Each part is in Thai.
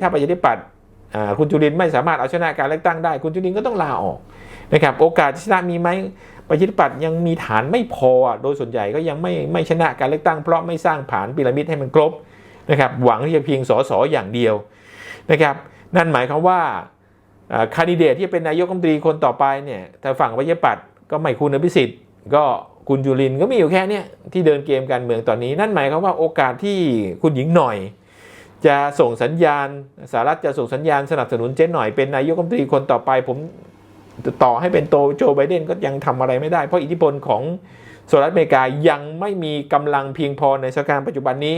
ถ้าประชาธิปัตย์คุณจุรินไม่สามารถเอาชนะการเลือกตั้งได้ คุณจุรินก็ต้องลาออกนะครับโอกาสชนะมีไหมประชาธิปัตย์ยังมีฐานไม่พอโดยส่วนใหญ่ก็ยังไม่ไม่ชนะการเลือกตั้งเพราะไม่สร้างฐานพีระมิดให้มันครบนะครับหวังที่จะเพียงสอสออย่างเดียวนะครับนั่นหมายความว่าคาดิเดตที่เป็นนายกรัฐมนตรีคนต่อไปเนี่ยถ้าฝั่งประชาธิปัตย์ก็ไม่คุณอภิสิทธิ์ก็คุณจุลินก็มีอยู่แค่นี้ที่เดินเกมการเมืองตอนนี้ นั่นหมายความว่าโอกาสที่คุณหญิงหน่อย จะส่งสัญญาณสหรัฐจะส่งสัญญาณสนับสนุนเจ๊หน่อยเป็นนายกรัฐมนตรีคนต่อไป ผมต่อให้เป็นโตโจไบเดนก็ยังทำอะไรไม่ได้ เพราะอิทธิพลของสหรัฐอเมริกายังไม่มีกำลังเพียงพอในสถานการณ์ปัจจุบันนี้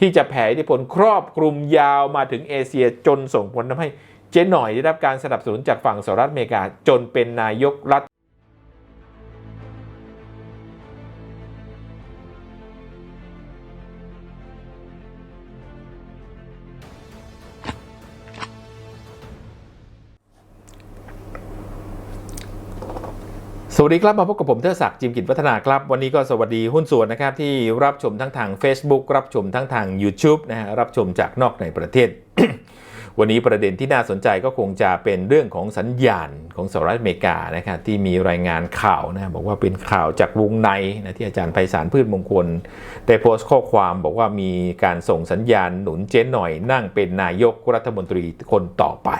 ที่จะแผ่อิทธิพลครอบคลุมยาวมาถึงเอเชียจนส่งผลทำให้เจ๊หน่อยได้รับการสนับสนุนจากฝั่งสหรัฐอเมริกาจนเป็นนายกรัฐ วัสดีครับมาพบกับผมเทอศักดิ์จิมกิจวัฒนาครับ วันนี้ก็สวัสดีหุ้นส่วนนะครับที่รับชมทั้งทาง Facebook รับชมทั้งทาง YouTube นะฮะรับชมจากนอกในประเทศ วันนี้ประเด็นที่น่าสนใจก็คงจะเป็นเรื่องของสัญญาณของสหรัฐอเมริกานะครับที่มีรายงานข่าวนะบอกว่าเป็นข่าวจากวงในนะที่อาจารย์ไพศาลพืชมงคล ได้โพสต์ข้อความบอกว่ามีการส่งสัญญาณหนุนเจ๊หน่อยนั่งเป็นนายกรัฐมนตรีคนต่อไป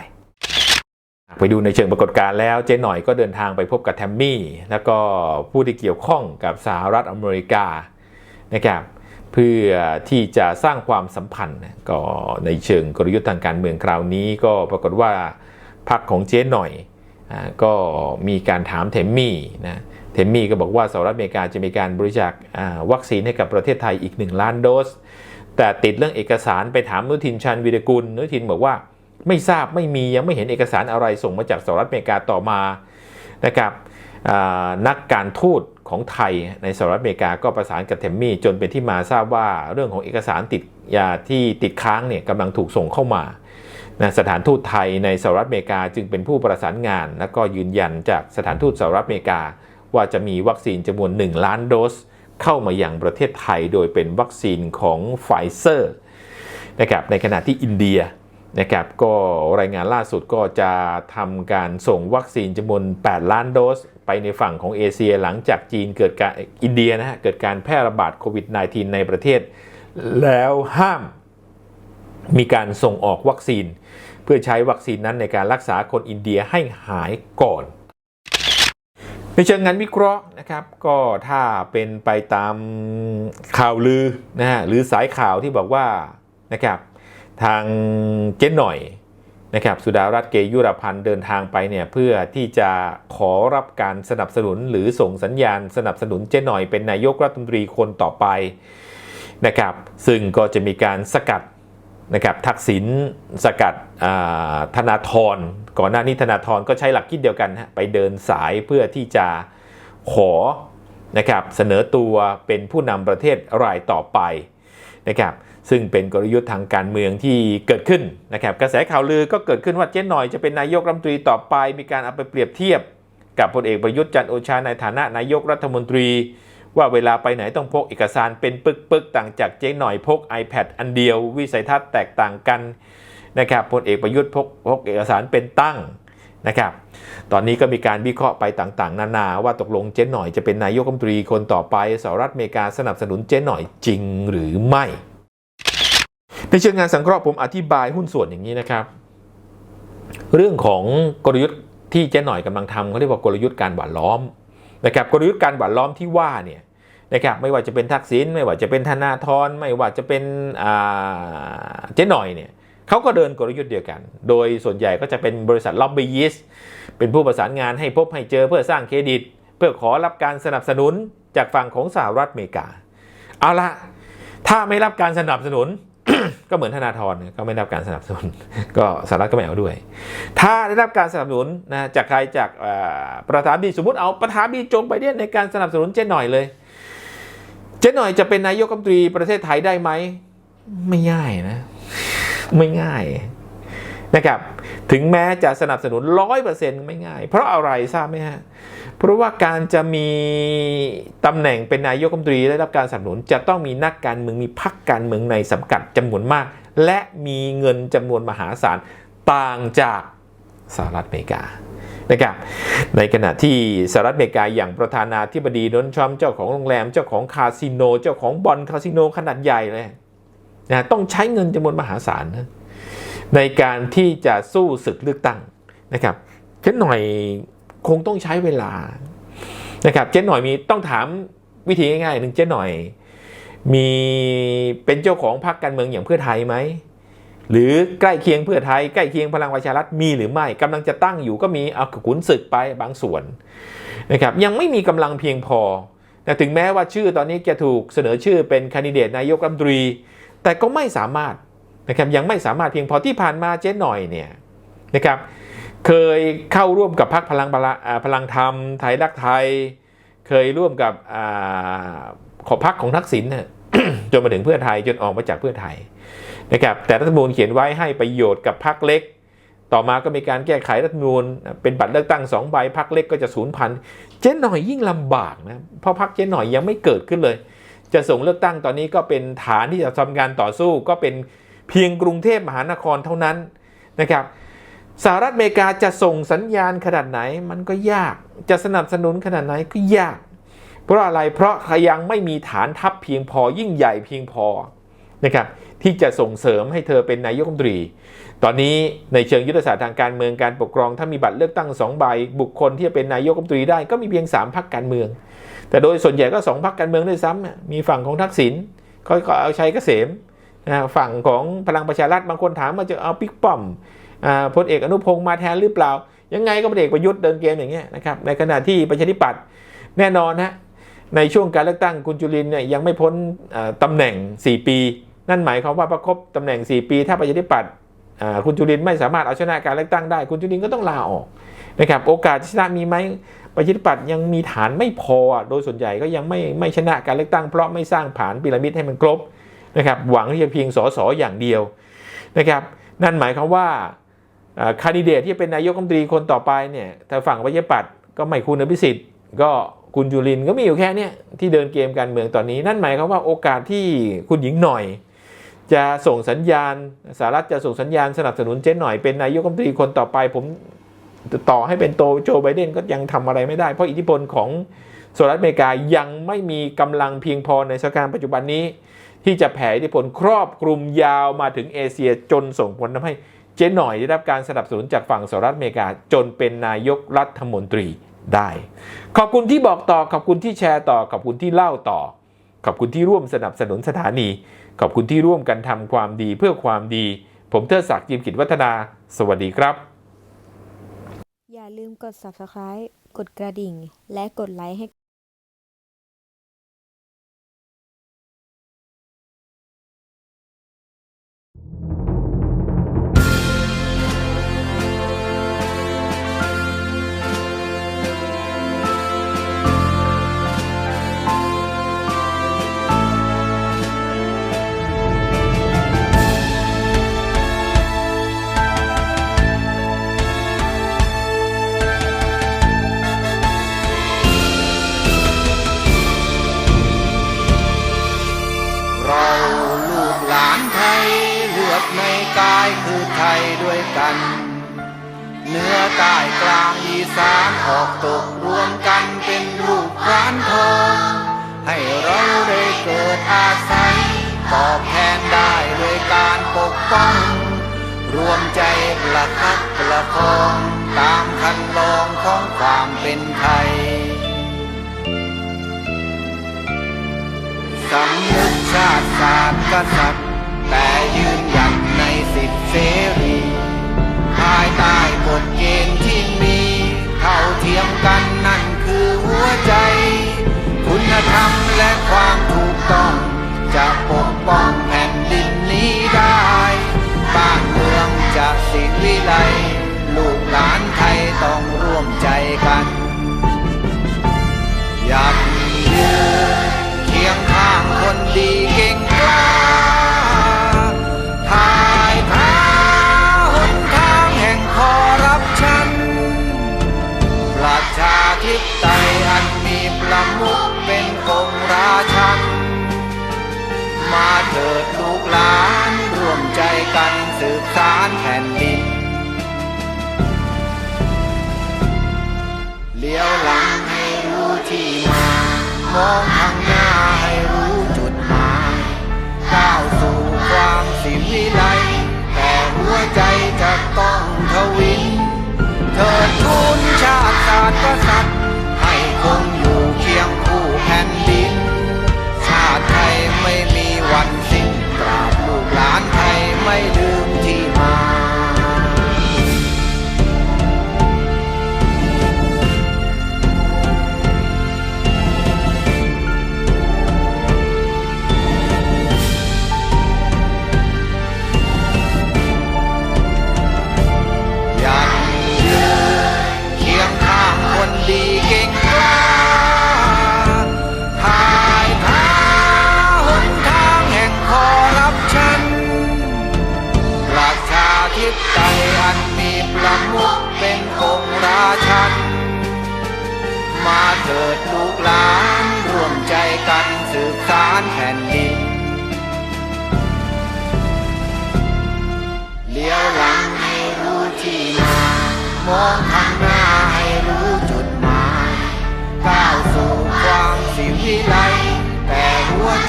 ไปดูในเชิงปรากฏการณ์แล้วเจ๊หน่อยก็เดินทางไปพบกับแทมมี่ แล้วก็ผู้ที่เกี่ยวข้องกับสหรัฐอเมริกานะครับเพื่อที่จะสร้างความสัมพันธ์ก็ในเชิงกลยุทธ์ทางการเมืองคราวนี้ก็ปรากฏว่าพรรคของเจ๊หน่อยก็มีการถามเทมมี่นะเทมมี่ก็บอกว่าสหรัฐอเมริกาจะมีการบริจาควัคซีนให้กับประเทศไทยอีก 1 ล้านโดส แต่ติดเรื่องเอกสารไปถามนุทินชาญวีรกุลนุทินบอกว่า ไม่ทราบไม่มียังไม่เห็นเอกสารอะไรส่งมาจากสหรัฐอเมริกาต่อมานะครับนักการทูตของไทยในสหรัฐอเมริกาก็ประสานกับเทมมี่จนเป็นที่มาทราบว่าเรื่องของเอกสารติดยาที่ติดค้างเนี่ยกำลังถูกส่งเข้ามานะสถานทูตไทยในสหรัฐอเมริกาจึงเป็นผู้ประสานงาน และก็ยืนยันจากสถานทูตสหรัฐอเมริกา ว่าจะมีวัคซีนจำนวน 1 ล้านโดส เข้ามาอย่างประเทศไทย โดยเป็นวัคซีนของไฟเซอร์นะครับในขณะที่อินเดีย นะครับก็รายงานล่าสุดก็จะทำการส่งวัคซีนจำนวน 8 ล้านโดส ไปในฝั่งของเอเชียหลังจากจีนเกิดการอินเดียนะฮะเกิดการแพร่ระบาดโควิด -19 ในประเทศ แล้วห้ามมีการส่งออกวัคซีน เพื่อใช้วัคซีนนั้นในการรักษาคนอินเดียให้หายก่อนในเชิงงานวิเคราะห์นะครับก็ถ้าเป็นไปตามข่าวลือนะฮะหรือสายข่าวที่บอกว่านะครับ ทางเจ๊หน่อยนะครับสุดารัตน์เกยุรพันธ์เดินทางไปเนี่ยเพื่อที่จะขอรับการสนับสนุนหรือส่งสัญญาณสนับสนุนเจ๊หน่อยเป็นนายกรัฐมนตรีคนต่อไปนะครับซึ่งก็จะมีการสกัดนะครับทักษิณสกัดธนาธรก่อนหน้านี้ธนาธรก็ใช้หลักคิดเดียวกันฮะไปเดินสายเพื่อที่จะขอนะครับเสนอตัวเป็นผู้นำประเทศรายต่อไปนะครับ ซึ่งเป็นกลยุทธ์ทางการเมืองที่เกิดขึ้นนะครับกระแสข่าวลือก็เกิดขึ้นว่าเจ๊หน่อยจะเป็นนายกรัฐมนตรีต่อไป มีการเอาไปเปรียบเทียบ กับพลเอกประยุทธ์จันโอชาในฐานะนายกรัฐมนตรี ว่าเวลาไปไหนต้องพกเอกสารเป็นปึกๆต่างจากเจ๊หน่อยพก iPad อันเดียว วิสัยทัศน์แตกต่างกันนะครับพลเอกประยุทธ์พกพกเอกสารเป็นตั้งนะครับ ตอนนี้ก็มีการวิเคราะห์ไปต่างๆ นานาว่าตกลงเจ๊หน่อยจะเป็นนายกรัฐมนตรีคนต่อไปสหรัฐอเมริกาสนับสนุนเจ๊หน่อยจริงหรือไม่ ในเชิงงานสังเคราะห์ผมอธิบายหุ้นส่วนอย่างนี้นะครับ เรื่องของกลยุทธ์ที่เจ๊หน่อยกำลังทำเขาเรียกว่ากลยุทธ์การหว่านล้อมนะครับกลยุทธ์การหว่านล้อมที่ว่าเนี่ยนะครับไม่ว่าจะเป็นทักษิณไม่ว่าจะเป็นธนาธรไม่ว่าจะเป็นเจ๊หน่อยเนี่ยเขาก็เดินกลยุทธ์เดียวกัน โดยส่วนใหญ่ก็จะเป็นบริษัทล็อบบี้ยิสเป็นผู้ประสานงานให้พบให้เจอเพื่อสร้างเครดิต เพื่อขอรับการสนับสนุนจากฝั่งของสหรัฐอเมริกา เอาละถ้าไม่รับการสนับสนุน ก็เหมือนธนาธรก็ไม่ได้รับการสนับสนุน ก็สหรัฐก็ไม่เอาด้วย ถ้าได้รับการสนับสนุนนะจากใครจากประธานดีสมมติเอาประธานดีจงไปเนี่ยในการสนับสนุนเจ๊หน่อยเลย เจ๊หน่อยจะเป็นนายกรัฐมนตรีประเทศไทยได้ไหมไม่ง่ายนะ ไม่ง่าย นะครับ ถึงแม้จะสนับสนุนร้อยเปอร์เซ็นต์ไม่ง่าย เพราะอะไรทราบไหมฮะ เพราะว่าการจะมีตำแหน่งเป็นนายกรัฐมนตรีได้รับการสนับสนุน จะต้องมีนักการเมืองมีพรรคการเมืองในสังกัดจำนวนมาก และมีเงินจำนวนมหาศาลต่างจากสหรัฐอเมริกานะครับในขณะที่สหรัฐอเมริกาอย่างประธานาธิบดีโดนัลด์ทรัมป์เจ้าของโรงแรม เจ้าของคาสิโน เจ้าของบอลคาสิโนขนาดใหญ่เลยนะต้องใช้เงินจำนวนมหาศาลนะ ในการที่จะสู้ศึกเลือกตั้งนะครับเจ๊หน่อยคงต้องใช้เวลานะครับเจ๊หน่อยมีต้องถามวิธีง่ายๆหนึ่งเจ๊หน่อย มีเป็นเจ้าของพรรคการเมืองอย่างเพื่อไทยไหมหรือใกล้เคียงเพื่อไทยใกล้เคียงพลังประชารัฐมีหรือไม่กำลังจะตั้งอยู่ก็มีเอาขุนศึกไปบางส่วนนะครับยังไม่มีกำลังเพียงพอนะถึงแม้ว่าชื่อตอนนี้จะถูกเสนอชื่อเป็นคนดิเดตนายกรัฐมนตรี แต่ก็ไม่สามารถ นะครับยังไม่สามารถเพียงพอที่ผ่านมาเจ๊หน่อยเนี่ยนะครับเคยเข้าร่วมกับพรรคพลังพลังอ่าพลังธรรม ไทยรักไทย เคยร่วมกับอ่าขอพรรคของทักษิณน่ะจนมาถึงเพื่อไทยจนออกมาจากเพื่อไทยนะครับแต่รัฐมนูญเขียนไว้ให้ประโยชน์กับพรรคเล็ก ต่อมาก็มีการแก้ไขรัฐมนูญเป็นบัตรเลือกตั้งสองใบพรรคเล็กก็จะสูญพันธุ์เจ๊หน่อยยิ่งลำบากนะเพราะพรรคเจ๊หน่อยยังไม่เกิดขึ้นเลย จะส่งเลือกตั้งตอนนี้ก็เป็นฐานที่จะทำการต่อสู้ก็เป็น เพียงกรุงเทพมหานครเท่านั้นนะครับสหรัฐอเมริกาจะส่งสัญญาณขนาดไหนมันก็ยาก จะสนับสนุนขนาดไหนก็ยาก เพราะอะไรเพราะยังไม่มีฐานทัพเพียงพอยิ่งใหญ่เพียงพอนะครับที่จะส่งเสริมให้เธอเป็นนายกรัฐมนตรี ตอนนี้ในเชิงยุทธศาสตร์ทางการเมืองการปกครองถ้ามีบัตรเลือกตั้งสองใบบุคคลที่จะเป็นนายกรัฐมนตรีได้ก็มีเพียง 3พรรคการเมือง แต่โดยส่วนใหญ่ก็สองพรรคการเมืองด้วยซ้ำมีฝั่งของทักษิณเขาก็เอาชัยเกษม ฝั่งของพลังประชารัฐบางคนถามว่าจะเอาปิ๊กป้อมพลเอกอนุพงศ์มาแทนหรือเปล่า ยังไงก็พลเอกประยุทธ์เดินเกมอย่างเงี้ยนะครับในขณะที่ประชาธิปัตย์แน่นอนฮะในช่วงการเลือกตั้งคุณจุลินเนี่ยยังไม่พ้นเอ่อตำแหน่ง 4 ปี นั่นหมายความว่าประครบตำแหน่ง 4 ปี ถ้าประชาธิปัตย์คุณจุลินไม่สามารถเอาชนะการเลือกตั้งได้ คุณจุลินก็ต้องลาออกนะครับโอกาสชนะมีไหมประชาธิปัตย์ยังมีฐานไม่พอโดยส่วนใหญ่ก็ยังไม่ไม่ชนะการเลือกตั้งเพราะไม่สร้างผานพีระมิดให้มันครบ นะครับหวังที่จะเพียงสสอย่างเดียวนะครับนั่นหมายความว่าคนดิเดตที่เป็นนายกรัฐมนตรีคนต่อไปเนี่ยถ้าฝั่งประชาธิปัตย์ก็ไม่คุณอภิสิทธิ์ก็คุณจุลินก็มีอยู่แค่นี้ที่เดินเกมการเมืองตอนนี้ นั่นหมายความว่าโอกาสที่คุณหญิงหน่อย จะส่งสัญญาณสหรัฐจะส่งสัญญาณสนับสนุนเจ๊หน่อยเป็นนายกรัฐมนตรีคนต่อไป ผมต่อให้เป็นโตโจไบเดนก็ยังทำอะไรไม่ได้ เพราะอิทธิพลของสหรัฐอเมริกายังไม่มีกำลังเพียงพอในสถานการณ์ปัจจุบันนี้ ที่จะแผ่อิทธิพลครอบคลุมยาวมาถึงเอเชียจนส่งผลทำให้เจ๊หน่อยได้รับการสนับสนุนจากฝั่งสหรัฐอเมริกาจนเป็นนายกรัฐมนตรีได้ ขอบคุณที่บอกต่อ ขอบคุณที่แชร์ต่อ ขอบคุณที่เล่าต่อ ขอบคุณที่ร่วมสนับสนุนสถานี ขอบคุณที่ร่วมกันทำความดีเพื่อความดี ผมเทิดศักดิ์จิมกิจวัฒนา สวัสดีครับ อย่าลืมกด subscribe กดกระดิ่ง และกดไลค์ให้ กายคือไทยด้วยกัน เนื้อใต้กลางอีสานออกตกรวมกันเป็นลูกพรานทองให้เราได้เกิดอาศัยตอบแทนได้ด้วยการปกป้อง รวมใจประคับประคองตามคันลองของความเป็นไทยสำนึกชาติศาสตร์กษัตริย์แต่ยืน เสรีภายใต้กฎเกณฑ์ที่มีเท่าเทียมกันนั่นคือหัวใจ คุณธรรมและความถูกต้อง จะปกป้องแผ่นดินนี้ได้ บ้านเมืองจะสิวิไลิดลูกหลานร่วมใจกันสืบสานแผ่นดิน เลี้ยวหลังให้รู้ที่มามองทางหน้าให้รู้จุดหมายก้าวสู่ความสิวิไลแต่หัวใจจะต้องทวิน เธอทุนชาติ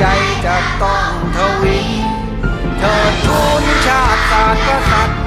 ใจจะต้องทวิน เธอทูลชาติศาสตร์กษัตริย์